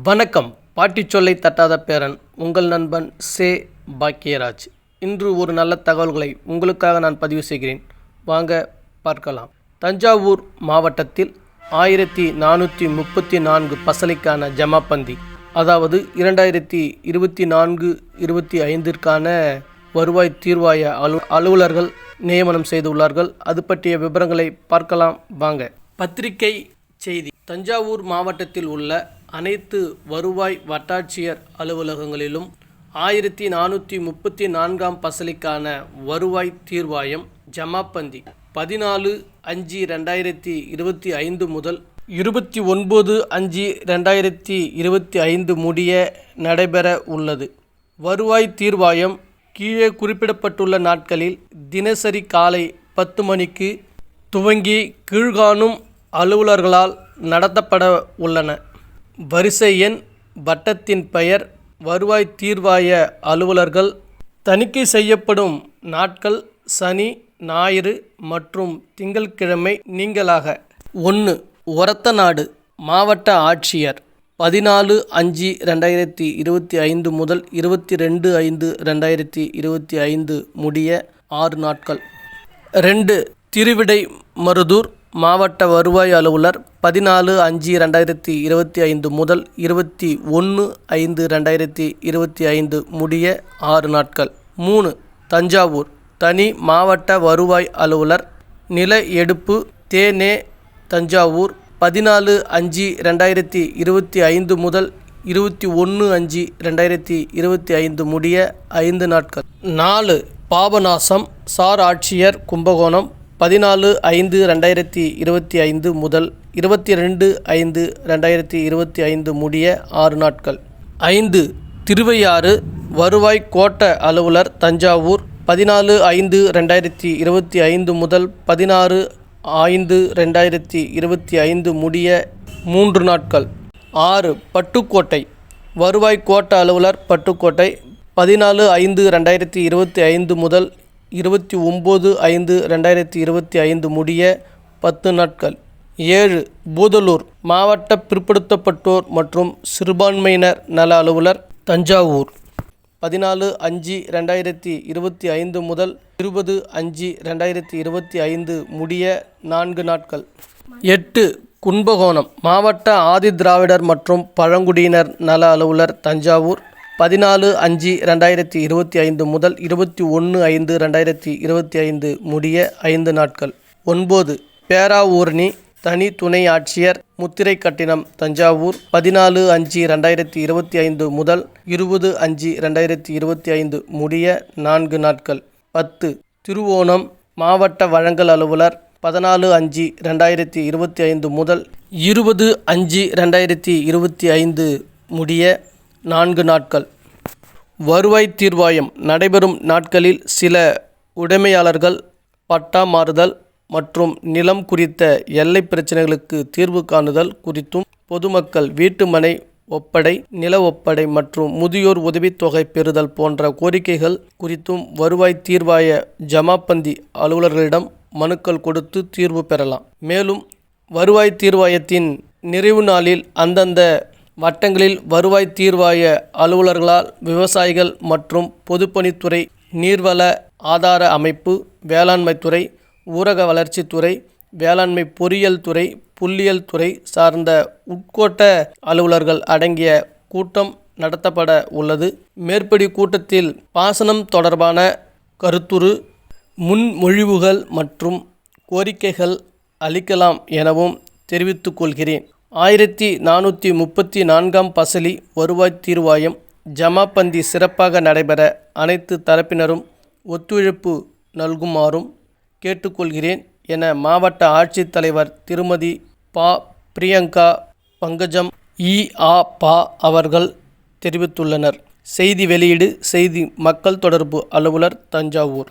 வணக்கம். பாட்டி சொல்லை தட்டாத பேரன் உங்கள் நண்பன் சே. பாக்கியராஜ். இன்று ஒரு நல்ல தகவல்களை உங்களுக்காக நான் பதிவு செய்கிறேன். வாங்க பார்க்கலாம். தஞ்சாவூர் மாவட்டத்தில் ஆயிரத்தி நானூற்றி முப்பத்தி நான்கு பசலைக்கான ஜமாபந்தி அதாவது இரண்டாயிரத்தி இருபத்தி நான்கு இருபத்தி ஐந்திற்கான வருவாய் தீர்வாய அலு அலுவலர்கள் நியமனம் செய்துள்ளார்கள். அது பற்றிய விவரங்களை பார்க்கலாம். வாங்க. பத்திரிகை செய்தி. தஞ்சாவூர் மாவட்டத்தில் உள்ள அனைத்து வருவாய் வட்டாட்சியர் அலுவலகங்களிலும் ஆயிரத்தி நானூற்றி முப்பத்தி நான்காம் பசலிக்கான வருவாய் தீர்வாயம் ஜமாப்பந்தி பதினாலு அஞ்சு ரெண்டாயிரத்தி இருபத்தி ஐந்து முதல் இருபத்தி ஒன்பது அஞ்சு ரெண்டாயிரத்தி இருபத்தி ஐந்து முடிய நடைபெற உள்ளது. வருவாய் தீர்வாயம் கீழே குறிப்பிடப்பட்டுள்ள நாட்களில் தினசரி காலை பத்து மணிக்கு துவங்கி கீழ்காணும் அலுவலர்களால் நடத்தப்பட உள்ளன. வரிசை எண் வட்டத்தின் பெயர் வருவாய் தீர்வாய அலுவலர்கள் தணிக்கை செய்யப்படும் நாட்கள் சனி ஞாயிறு மற்றும் திங்கட்கிழமை நீங்களாக. ஒன்று ஒரத்தநாடு மாவட்ட ஆட்சியர் பதினாலு அஞ்சு ரெண்டாயிரத்தி இருபத்தி ஐந்து முதல் இருபத்தி ரெண்டு ஐந்து ரெண்டாயிரத்தி இருபத்தி ஐந்து முடிய ஆறு நாட்கள். ரெண்டு திருவிடை மருதூர் மாவட்ட வருவாய் அலுவலர் பதினாலு அஞ்சு ரெண்டாயிரத்தி இருபத்தி ஐந்து முதல் இருபத்தி ஒன்று ஐந்து ரெண்டாயிரத்தி இருபத்தி ஐந்து முடிய ஆறு நாட்கள். மூணு தஞ்சாவூர் தனி மாவட்ட வருவாய் அலுவலர் நில எடுப்பு தேனே தஞ்சாவூர் பதினாலு அஞ்சு ரெண்டாயிரத்தி இருபத்தி ஐந்து முதல் இருபத்தி ஒன்று அஞ்சு ரெண்டாயிரத்தி இருபத்தி ஐந்து முடிய ஐந்து நாட்கள். நாலு பாபநாசம் சார் ஆட்சியர் கும்பகோணம் பதினாலு ஐந்து ரெண்டாயிரத்தி இருபத்தி ஐந்து முதல் இருபத்தி ரெண்டு ஐந்து ரெண்டாயிரத்தி இருபத்தி ஐந்து முடிய ஆறு நாட்கள். ஐந்து திருவையாறு வருவாய் கோட்ட அலுவலர் தஞ்சாவூர் பதினாலு ஐந்து ரெண்டாயிரத்தி இருபத்தி ஐந்து முதல் பதினாறு ஐந்து ரெண்டாயிரத்தி இருபத்தி ஐந்து முடிய மூன்று நாட்கள். ஆறு பட்டுக்கோட்டை வருவாய் கோட்ட அலுவலர் பட்டுக்கோட்டை பதினாலு ஐந்து ரெண்டாயிரத்தி இருபத்தி ஐந்து முதல் இருபத்தி ஒம்பது ஐந்து ரெண்டாயிரத்தி இருபத்தி ஐந்து முடிய பத்து நாட்கள். ஏழு பூதலூர் மாவட்ட பிற்படுத்தப்பட்டோர் மற்றும் சிறுபான்மையினர் நல அலுவலர் தஞ்சாவூர். பதினாலு அஞ்சு ரெண்டாயிரத்தி இருபத்தி ஐந்து முதல் இருபது அஞ்சு ரெண்டாயிரத்தி இருபத்தி ஐந்து முடிய நான்கு நாட்கள். எட்டு கும்பகோணம் மாவட்ட ஆதிதிராவிடர் மற்றும் பழங்குடியினர் நல அலுவலர் தஞ்சாவூர். பதினாலு அஞ்சு ரெண்டாயிரத்தி இருபத்தி ஐந்து முதல் இருபத்தி ஒன்று ஐந்து ரெண்டாயிரத்தி இருபத்தி ஐந்து முடிய ஐந்து நாட்கள். ஒன்பது பேராவூர்ணி தனி துணை ஆட்சியர் முத்திரை கட்டினம் தஞ்சாவூர். பதினாலு அஞ்சு ரெண்டாயிரத்தி இருபத்தி ஐந்து முதல் இருபது அஞ்சு ரெண்டாயிரத்தி இருபத்தி ஐந்து முடிய நான்கு நாட்கள். பத்து திருவோணம் மாவட்ட வழங்கல் அலுவலர். பதினாலு அஞ்சு ரெண்டாயிரத்தி இருபத்தி ஐந்து முதல் இருபது அஞ்சு ரெண்டாயிரத்தி இருபத்தி ஐந்து முடிய நான்கு நாட்கள். வருவாய் தீர்வாயம் நடைபெறும் நாட்களில் சில உடைமையாளர்கள் பட்டா மாறுதல் மற்றும் நிலம் குறித்த எல்லை பிரச்சனைகளுக்கு தீர்வு காணுதல் குறித்தும் பொதுமக்கள் வீட்டுமனை ஒப்படை நில ஒப்படை மற்றும் முதியோர் உதவித்தொகை பெறுதல் போன்ற கோரிக்கைகள் குறித்தும் வருவாய் தீர்வாய ஜமாபந்தி அலுவலர்களிடம் மனுக்கள் கொடுத்து தீர்வு பெறலாம். மேலும் வருவாய் தீர்வாயத்தின் நிறைவு நாளில் அந்தந்த வட்டங்களில் வருவாய் தீர்வாய அலுவலர்களால் விவசாயிகள் மற்றும் பொதுப்பணித்துறை நீர்வள ஆதார அமைப்பு வேளாண்மைத்துறை ஊரக வளர்ச்சித்துறை வேளாண்மை பொறியியல் துறை புள்ளியியல் துறை சார்ந்த உட்கோட்ட அலுவலர்கள் அடங்கிய கூட்டம் நடத்தப்பட உள்ளது. மேற்படி கூட்டத்தில் பாசனம் தொடர்பான கருத்துரு முன்மொழிவுகள் மற்றும் கோரிக்கைகள் அளிக்கலாம் எனவும் தெரிவித்துக் கொள்கிறேன். ஆயிரத்தி நானூற்றி முப்பத்தி நான்காம் பசலி வருவாய் தீர்வாயம் ஜமாபந்தி சிறப்பாக நடைபெற அனைத்து தரப்பினரும் ஒத்துழைப்பு நல்குமாறும் கேட்டுக்கொள்கிறேன் என மாவட்ட ஆட்சித்தலைவர் திருமதி பா. பிரியங்கா பங்கஜம் இ. ஆ. பா. அவர்கள் தெரிவித்துள்ளனர். செய்தி வெளியீடு செய்தி மக்கள் தொடர்பு அலுவலர் தஞ்சாவூர்.